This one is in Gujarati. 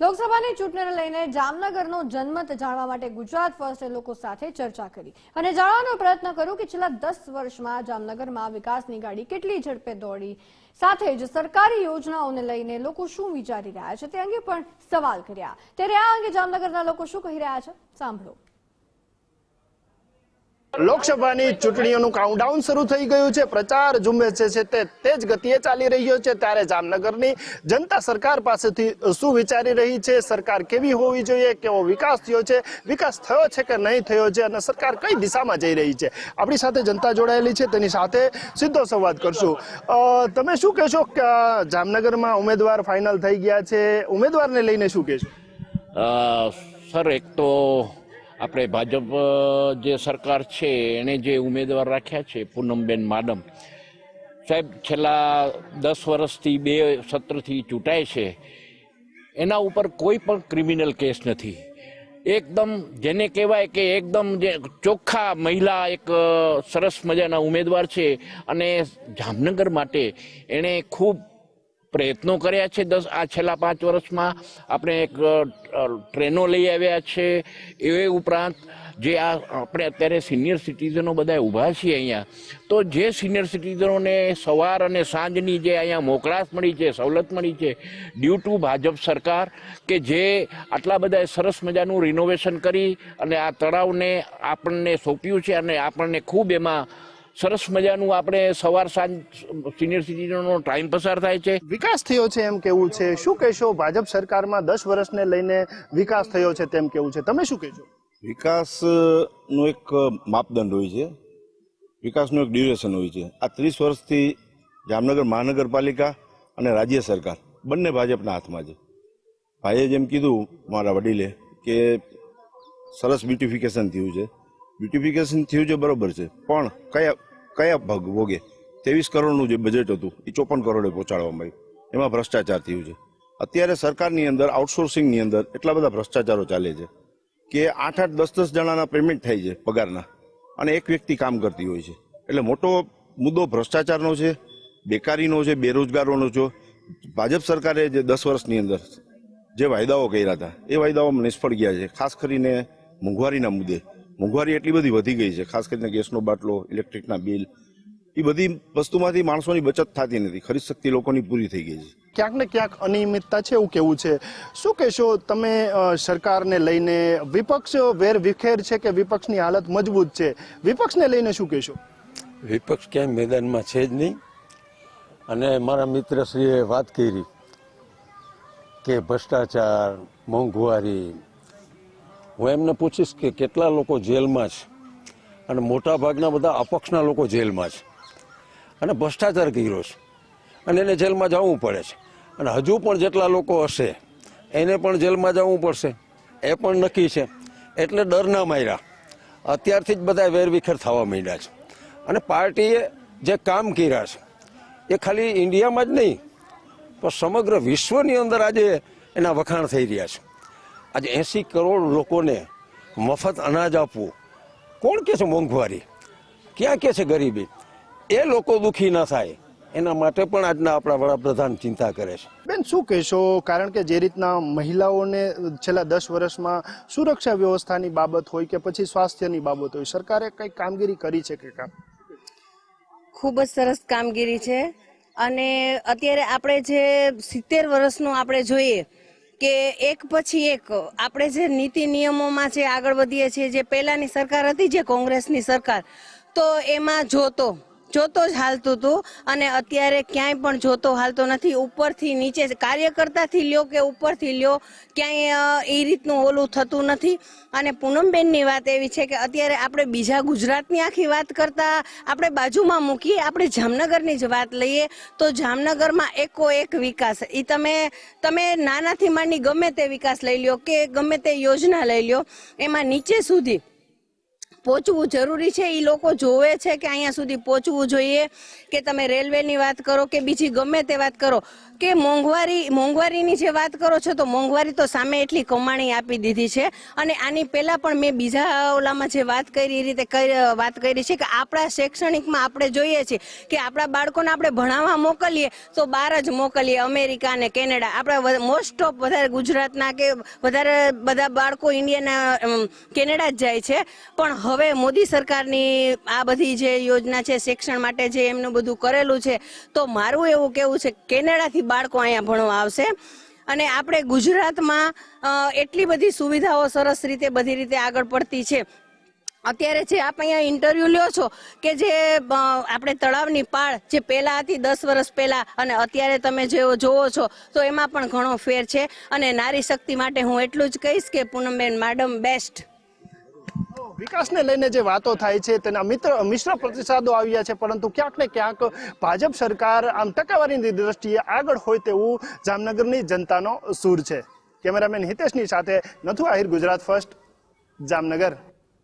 લોકસભાની ચૂંટણીને લઈને જામનગરનો જનમત જાણવા માટે ગુજરાત ફર્સ્ટે લોકો સાથે ચર્ચા કરી. અને જાણવાનો પ્રયત્ન કર્યો કે છેલ્લા દસ વર્ષમાં જામનગરમાં વિકાસની ગાડી કેટલી ઝડપે દોડી, સાથે જ સરકારી યોજનાઓને લઈને લોકો શું વિચારી રહ્યા છે તે અંગે પણ સવાલ કર્યા. ત્યારે આ અંગે જામનગરના લોકો શું કહી રહ્યા છે? સાંભળો. લોકસભાની ચૂંટણીઓનું કાઉન્ટડાઉન શરૂ થઈ ગયું છે. પ્રચાર ઝુંબેશ છે તે તેજ ગતિએ ચાલી રહ્યો છે. ત્યારે જામનગરની જનતા સરકાર પાસેથી શું વિચારી રહી છે? સરકાર કેવી હોવી જોઈએ? કેવો વિકાસ થયો છે? વિકાસ થયો છે કે નહીં થયો છે? અને સરકાર કઈ દિશામાં જઈ રહી છે? આપણી સાથે જનતા જોડાયેલી છે. તેની સાથે સીધો સંવાદ કરશું. તમે શું કહેશો કે જામનગરમાં ઉમેદવાર ફાઇનલ થઈ ગયા છે? ઉમેદવારને લઈને શું કહેશો? સર, એક તો આપણે ભાજપ જે સરકાર છે એણે જે ઉમેદવાર રાખ્યા છે, પૂનમબેન માડમ, સાહેબ, છેલ્લા દસ વર્ષથી બે સત્રથી ચૂંટાય છે. એના ઉપર કોઈ પણ ક્રિમિનલ કેસ નથી. એકદમ જેને કહેવાય કે એકદમ જે ચોખ્ખા મહિલા એક સરસ મજાના ઉમેદવાર છે અને જામનગર માટે એણે ખૂબ પ્રયત્નો કર્યા છે દસ, આ છેલ્લા પાંચ વર્ષમાં આપણે એક ટ્રેનો લઈ આવ્યા છે. એ ઉપરાંત જે આ, આપણે અત્યારે સિનિયર સિટીઝનો બધા ઊભા છીએ અહીંયા. તો જે સિનિયર સિટીઝનોને સવાર અને સાંજની જે અહીંયા મોકળાશ મળી છે, સવલત મળી છે, ડ્યુ ટુ ભાજપ સરકાર કે જે આટલા બધા સરસ મજાનું રિનોવેશન કરી અને આ તળાવને આપણને સોંપ્યું છે અને આપણને ખૂબ એમાં સરસ મજાનું આપણે સવાર સાંજ સિનિયર સિટીઝનનો ટાઈમ પસાર થાય છે. વિકાસ થયો છે એમ કેવું છે? શું કહેશો? ભાજપ સરકારમાં દસ વર્ષને લઈને વિકાસ થયો છે તેમ કેવું છે? તમે શું કહેશો? વિકાસનું એક માપદંડ હોય છે. વિકાસનું એક ડ્યુરેશન હોય છે. આ ત્રીસ વર્ષથી જામનગર મહાનગરપાલિકા અને રાજ્ય સરકાર બંને ભાજપના હાથમાં છે. ભાઈએ જેમ કીધું મારા વડીલે કે સરસ બ્યુટિફિકેશન થયું છે. બ્યુટિફિકેશન થયું છે, બરોબર છે. પણ કયા કયા ભાગ ભોગે? ત્રેવીસ કરોડનું જે બજેટ હતું, એ ચોપન કરોડે પહોંચાડવામાં આવ્યું. એમાં ભ્રષ્ટાચાર થયું છે. અત્યારે સરકારની અંદર આઉટસોર્સિંગની અંદર એટલા બધા ભ્રષ્ટાચારો ચાલે છે કે આઠ આઠ દસ દસ જણાના પેમેન્ટ થાય છે પગારના. અને એક વ્યક્તિ કામ કરતી હોય છે. એટલે મોટો મુદ્દો ભ્રષ્ટાચારનો છે, બેકારીનો છે, બેરોજગારોનો છે. ભાજપ સરકારે જે દસ વર્ષની અંદર જે વાયદાઓ કર્યા હતા, એ વાયદાઓ નિષ્ફળ ગયા છે. ખાસ કરીને મોંઘવારીના મુદ્દે. મોંઘવારી એટલી બધી વધી ગઈ છે ખાસ કરીને ગેસનો બાટલો ઇલેક્ટ્રિકના બિલ એ બધી વસ્તુમાંથી માણસોની બચત થતી નથી ખરીદ શક્તિ લોકોની પૂરી થઈ ગઈ છે. ક્યાંક ને ક્યાંક અનિયમિતતા છે એવું કેવું છે? શું કહેશો તમે સરકારને લઈને? વિપક્ષ વેર વિખેર છે કે વિપક્ષની હાલત મજબૂત છે? વિપક્ષને લઈને શું કહેશો? વિપક્ષ ક્યાંય મેદાનમાં છે જ નહીં. અને મારા મિત્રશ્રીએ વાત કરી કે ભ્રષ્ટાચાર મોંઘવારી હું એમને પૂછીશ કે કેટલા લોકો જેલમાં છે. અને મોટા ભાગના બધા અપક્ષના લોકો જેલમાં છે. અને ભ્રષ્ટાચાર કર્યો છે. અને એને જેલમાં જવું પડે છે. અને હજુ પણ જેટલા લોકો હશે, એને પણ જેલમાં જવું પડશે. એ પણ નક્કી છે. એટલે ડર ના માર્યા. અત્યારથી જ બધા વેરવિખેર થવા માંડ્યા છે. અને પાર્ટીએ જે કામ કર્યા છે, એ ખાલી ઇન્ડિયામાં જ નહીં, પણ સમગ્ર વિશ્વની અંદર આજે એના વખાણ થઈ રહ્યા છે. આજે એંસી કરોડ લોકોને મફત અનાજ આપવું. કોણ કે છે મોંઘવારી? ક્યાં કે છે ગરીબી? એ લોકો દુઃખી ન થાય. એના માટે પણ આજના આપણા વડાપ્રધાન ચિંતા કરે છે. બેન શું કહેશો? કારણ કે જે રીતના મહિલાઓને છેલ્લા દસ વર્ષમાં સુરક્ષા વ્યવસ્થાની બાબત હોય કે પછી સ્વાસ્થ્યની બાબત હોય સરકારે કઈ કામગીરી કરી છે કે કામ? ખૂબ જ સરસ કામગીરી છે. અને અત્યારે આપણે જે સિત્તેર વર્ષનું આપણે જોઈએ કે એક પછી એક આપણે જે નીતિ નિયમોમાં જે આગળ વધીએ છીએ, જે પહેલાની સરકાર હતી, જે કોંગ્રેસની સરકાર, તો એમાં જોતો જોતો જ હાલતું હતું અને અત્યારે ક્યાંય પણ જોતો હાલતો નથી. ઉપરથી નીચે કાર્યકર્તાથી લ્યો કે ઉપરથી લ્યો, ક્યાંય એ રીતનું ઓલું થતું નથી. અને પૂનમબેનની વાત એવી છે કે અત્યારે આપણે બીજા ગુજરાતની આખી વાત કરતા આપણે બાજુમાં મૂકીએ, આપણે જામનગરની જ વાત લઈએ, તો જામનગરમાં એકો એક વિકાસ. એ તમે તમે નાનાથી માંડી ગમે તે વિકાસ લઈ લ્યો કે ગમે તે યોજના લઈ લ્યો, એમાં નીચે સુધી પહોંચવું જરૂરી છે? એ લોકો જોવે છે કે અહીંયા સુધી પહોંચવું જોઈએ? કે તમે રેલવેની વાત કરો કે બીજી ગમે તે વાત કરો? કે મોંઘવારી, મોંઘવારીની જે વાત કરો છો, તો મોંઘવારી તો સામે એટલી કમાણી આપી દીધી છે. અને આની પહેલાં પણ મેં બીજા ઓલામાં જે વાત કરી, એ રીતે વાત કરી છે કે આપણા શૈક્ષણિકમાં આપણે જોઈએ છીએ કે આપણા બાળકોને આપણે ભણાવવા મોકલીએ, તો બહાર જ મોકલીએ. અમેરિકા અને કેનેડા, આપણા મોસ્ટ ઓફ વધારે ગુજરાતના કે વધારે બધા બાળકો ઇન્ડિયાના કેનેડા જ જાય છે. પણ હવે મોદી સરકારની આ બધી જે યોજના છે, શિક્ષણ માટે જે એમનું બધું કરેલું છે, તો મારું એવું કેવું છે કેનેડાથી બાળકો અહીંયા ભણવા આવશે. અને આપણે ગુજરાતમાં એટલી બધી સુવિધાઓ સરસ રીતે, બધી રીતે આગળ પડતી છે. અત્યારે જે આપ અહીંયા ઇન્ટરવ્યુ લ્યો છો કે જે આપણે તળાવની પાળ જે પહેલાં હતી, દસ વર્ષ પહેલાં, અને અત્યારે તમે જે જોવો છો, તો એમાં પણ ઘણો ફેર છે. અને નારી શક્તિ માટે હું એટલું જ કહીશ કે પૂનમબેન મેડમ બેસ્ટ વિકાસને લઈને જે વાતો થાય છે, તેના મિત્ર મિશ્ર પ્રતિસાદો આવ્યા છે, પરંતુ ક્યાંક ને ક્યાંક ભાજપ સરકાર આમ ટકાવારીની દ્રષ્ટિએ આગળ હોય તેવું જામનગરની જનતાનો સૂર છે. કેમેરામેન હિતેશની સાથે નથુ આહિર, ગુજરાત ફર્સ્ટ, જામનગર.